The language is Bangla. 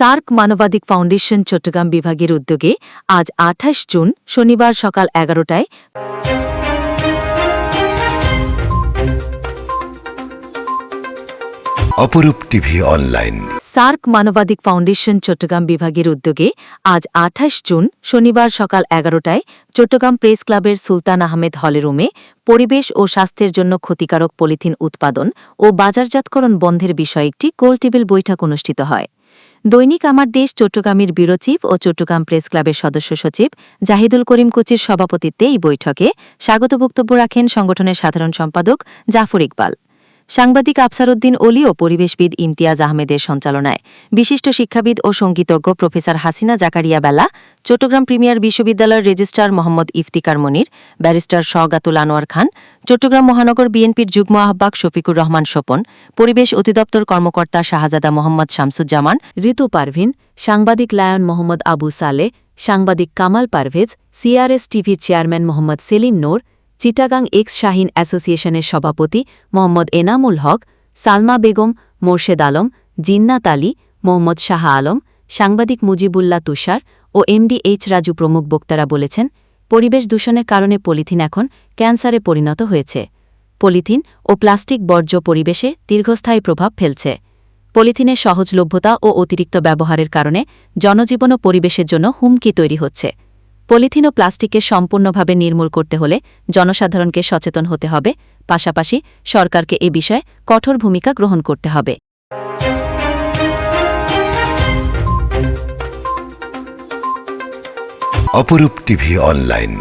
সার্ক মানবাধিক ফাউন্ডেশন চট্টগ্রাম বিভাগের উদ্যোগে আজ আঠাশ জুন শনিবার সকাল এগারোটায়। অপরূপ টিভি অনলাইন। সার্ক মানবাধিক ফাউন্ডেশন চট্টগ্রাম বিভাগের উদ্যোগে আজ আঠাশ জুন শনিবার সকাল এগারোটায় চট্টগ্রাম প্রেস ক্লাবের সুলতান আহমেদ হলে রুমে পরিবেশ ও স্বাস্থ্যের জন্য ক্ষতিকারক পলিথিন উৎপাদন ও বাজারজাতকরণ বন্ধের বিষয়ে একটি গোলটেবিল বৈঠক অনুষ্ঠিত হয়। দৈনিক আমার দেশ চট্টগ্রামের ব্যুরোচিফ ও চট্টগ্রাম প্রেস ক্লাবের সদস্য সচিব জাহিদুল করিম কুচির সভাপতিত্বে এই বৈঠকে স্বাগত বক্তব্য রাখেন সংগঠনের সাধারণ সম্পাদক জাফর ইকবাল। সাংবাদিক আফসারউদ্দিন অলি ও পরিবেশবিদ ইমতিয়াজ আহমেদের সঞ্চালনায়। বিশিষ্ট শিক্ষাবিদ ও সঙ্গীতজ্ঞ প্রফেসর হাসিনা জাকারিয়া বেলা, চট্টগ্রাম প্রিমিয়ার বিশ্ববিদ্যালয়ের রেজিস্ট্রার মোহাম্মদ ইফতিকার মনির, ব্যারিস্টার শওগাতুল আনোয়ার খান, চট্টগ্রাম মহানগর বিএনপির যুগ্ম আহ্বায়ক শফিকুর রহমান স্বপন, পরিবেশ অধিদপ্তর কর্মকর্তা শাহজাদা মোহাম্মদ শামসুজ্জামান, ঋতু পারভিন, সাংবাদিক লায়ন মোহাম্মদ আবু সালে, সাংবাদিক কামাল পারভেজ, সিআরএস টিভির চেয়ারম্যান মোহাম্মদ সেলিম নূর চিটাগাং এক্স শাহিন অ্যাসোসিয়েশনের সভাপতি মোহাম্মদ এনামুল হক, সালমা বেগম, মোর্শেদ আলম, জিন্নাত আলী, মোহাম্মদ শাহ আলম, সাংবাদিক মুজিবুল্লাহ তুষার ও এমডি এইচ রাজু প্রমুখ বক্তারা বলেছেন, পরিবেশ দূষণের কারণে পলিথিন এখন ক্যান্সারে পরিণত হয়েছে। পলিথিন ও প্লাস্টিক বর্জ্য পরিবেশে দীর্ঘস্থায়ী প্রভাব ফেলছে। পলিথিনের সহজলভ্যতা ও অতিরিক্ত ব্যবহারের কারণে জনজীবন ও পরিবেশের জন্য হুমকি তৈরি হচ্ছে। পলিথিন ও প্লাস্টিককে সম্পূর্ণভাবে নির্মূল করতে হলে জনসাধারণকে সচেতন হতে হবে। পাশাপাশি সরকারকে এ বিষয়ে কঠোর ভূমিকা গ্রহণ করতে হবে। অপরূপ টিভি অনলাইন।